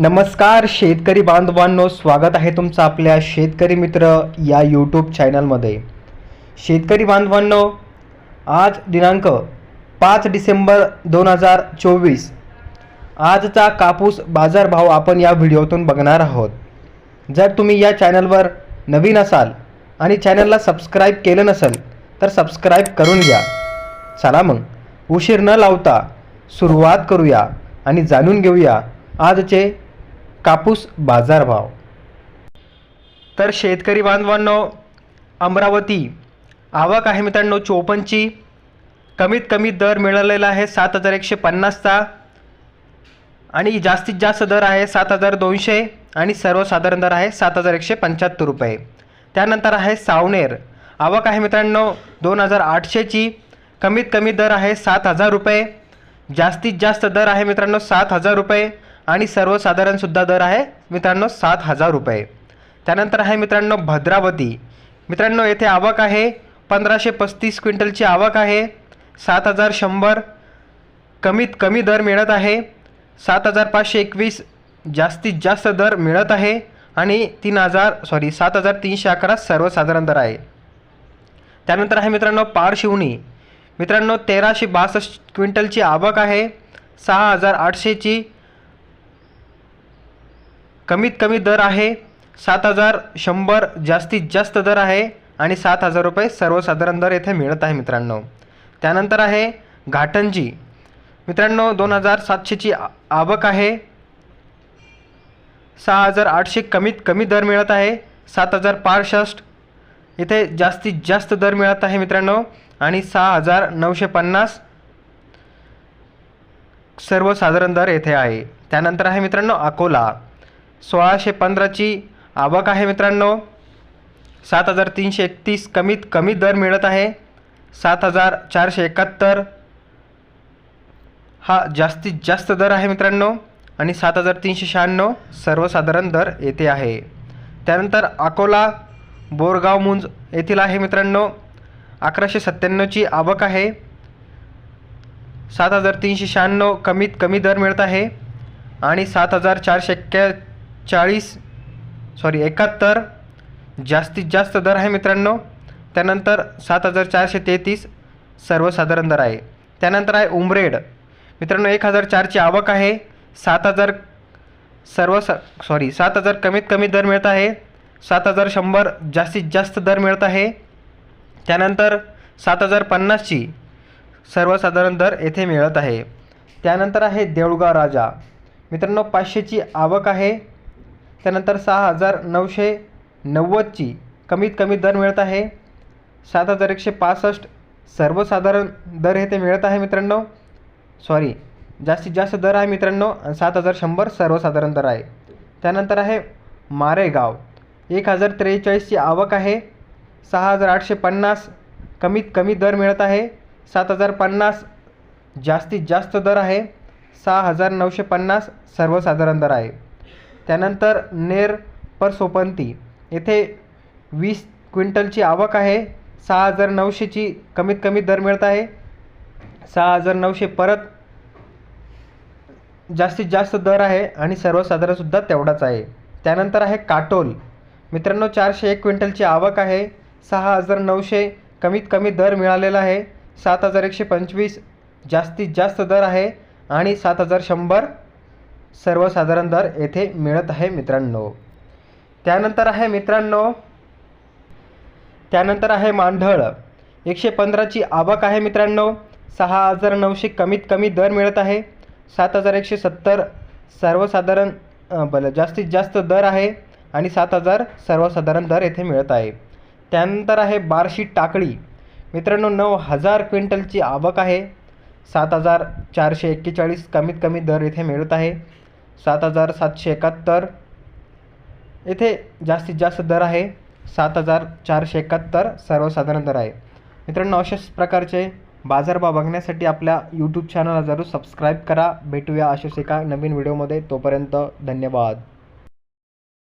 नमस्कार शेतकरी बांधवांनो स्वागत आहे तुमचं आपल्या शेतकरी मित्र या यूट्यूब चॅनलमध्ये शेतकरी बांधवांनो आज दिनांक पाच डिसेंबर दोन हजार चोवीस. आजचा कापूस बाजारभाव आपण या व्हिडिओतून बघणार आहोत. जर तुम्ही या चॅनलवर नवीन असाल आणि चॅनलला सबस्क्राईब केलं नसेल तर सबस्क्राईब करून घ्या. चला मग उशीर न लावता सुरुवात करूया आणि जाणून घेऊया आजचे कापूस बाजारभाव. तर शेतकरी बांधवांनो अमरावती आवक आहे मित्रांनो चोपनची. कमीत कमी दर मिळालेला आहे सात हजार एकशे पन्नासचा आणि जास्तीत जास्त दर आहे सात हजार दोनशे आणि सर्वसाधारण दर आहे सात हजार एकशे पंच्याहत्तर रुपये. त्यानंतर आहे सावनेर आवक आहे मित्रांनो दोन हजार आठशेची. कमीत कमी दर आहे सात हजार रुपये. जास्तीत जास्त दर आहे मित्रांनो सात हजार रुपये. आणि सर्वसाधारणसुद्धा दर आहे मित्रांनो सात हजार रुपये. त्यानंतर आहे मित्रांनो भद्रावती. मित्रांनो येथे आवक आहे. पंधराशे पस्तीस क्विंटलची आवक आहे. सात हजार शंभर. कमीत कमी दर मिळत आहे. सात हजार पाचशे एकवीस जास्तीत जास्त दर मिळत आहे. आणि तीन हजार सॉरी सात हजार तीनशे अकरा सर्वसाधारण दर आहे. त्यानंतर आहे मित्रांनो पारशिवणी. मित्रांनो तेराशे बासष्ट क्विंटलची आवक आहे. सहा हजार आठशेची कमीत कमी दर आहे सात हजार शंभर जास्तीत जास्त दर आहे आणि सात हजार रुपये सर्वसाधारण दर येथे मिळत आहे मित्रांनो. त्यानंतर आहे घाटंजी. मित्रांनो दोन हजार सातशेची आवक आहे. सहा हजार आठशे कमीत कमी दर मिळत आहे. सात हजार पासष्ट इथे जास्तीत जास्त दर मिळत आहे मित्रांनो. आणि सहा हजार नऊशे पन्नास सर्वसाधारण दर येथे आहे. त्यानंतर आहे मित्रांनो अकोला. सोळाशे पंधराची आवक आहे मित्रांनो. सात हजार तीनशे एकतीस कमीत कमी दर मिळत आहे. सात हजार चारशे एकाहत्तर हा जास्तीत जास्त दर आहे मित्रांनो. आणि सात हजार तीनशे शहाण्णव सर्वसाधारण दर येथे आहे. त्यानंतर अकोला बोरगाव मुंज येथील आहे मित्रांनो. अकराशे सत्त्याण्णवची आवक आहे. सात हजार तीनशे शहाण्णव कमीत कमी दर मिळत आहे. आणि सात हजार चारशे चाळीस सॉरी एकाहत्तर जास्तीत जास्त दर आहे मित्रांनो. त्यानंतर सात हजार चारशे तेहतीस सर्वसाधारण दर आहे. त्यानंतर आहे उमरेड. मित्रांनो एक हजार चारची आवक आहे. सात हजार सर्व सॉरी सात हजार कमीत कमी दर मिळत आहे. सात हजार शंभर जास्तीत जास्त दर मिळत आहे. त्यानंतर सात हजार पन्नासची सर्वसाधारण दर येथे मिळत आहे. त्यानंतर आहे देऊळगाव राजा. मित्रांनो पाचशेची आवक आहे. त्यानंतर सहा हजार नऊशे नव्वदची कमीत कमी दर मिळत आहे. सात हजार एकशे पासष्ट सर्वसाधारण दर हे ते मिळत आहे मित्रांनो. सॉरी जास्तीत जास्त दर आहे मित्रांनो सात हजार शंभर सर्वसाधारण दर आहे. त्यानंतर आहे मारेगाव. एक हजार त्रेचाळीसची आवक आहे. सहा हजार आठशे पन्नास कमीत कमी दर मिळत आहे. सात हजार पन्नास जास्तीत जास्त दर आहे. सहा हजार नऊशे पन्नास सर्वसाधारण दर आहे. त्यानंतर नेर पर सोपंती येथे वीस क्विंटलची आवक आहे. सहा हजार नऊशेची कमीत कमी दर मिळत आहे. सहा हजार नऊशे परत जास्तीत जास्त दर आहे आणि सर्वसाधारणसुद्धा तेवढाच आहे. त्यानंतर आहे काटोल. मित्रांनो चारशे एक क्विंटलची आवक आहे. सहा हजार नऊशे कमीत कमी दर मिळालेला आहे. सात हजार एकशे पंचवीस जास्तीत जास्त दर आहे आणि सात हजार शंभर सर्वसाधारण दर येथे मिळत आहे मित्रांनो. त्यानंतर आहे मित्रांनो त्यानंतर आहे मांढळ. एकशे पंधराची आवक आहे मित्रांनो. सहा हजार नऊशे कमीत कमी दर मिळत आहे. सात हजार एकशे सत्तर सर्वसाधारण अ, बरं जास्तीत जास्त दर आहे आणि सात हजार सर्वसाधारण दर येथे मिळत आहे. त्यानंतर आहे बार्शी टाकळी. मित्रांनो नऊ हजार क्विंटलची आवक आहे. सात हजार चारशे एक्केचाळीस कमीत कमी दर येथे मिळत आहे. सात हजार सातशे एकाहत्तर. येथे जास्तीत जास्त दर आहे. सात हजार चारशे एकाहत्तर सर्वसाधारण दर आहे. मित्रांनो अशाच प्रकारचे बाजारभाव बघण्यासाठी आपल्या यूट्यूब चॅनलला जरूर सबस्क्राईब करा. भेटूया अशाच एका नवीन व्हिडिओमध्ये तोपर्यंत धन्यवाद.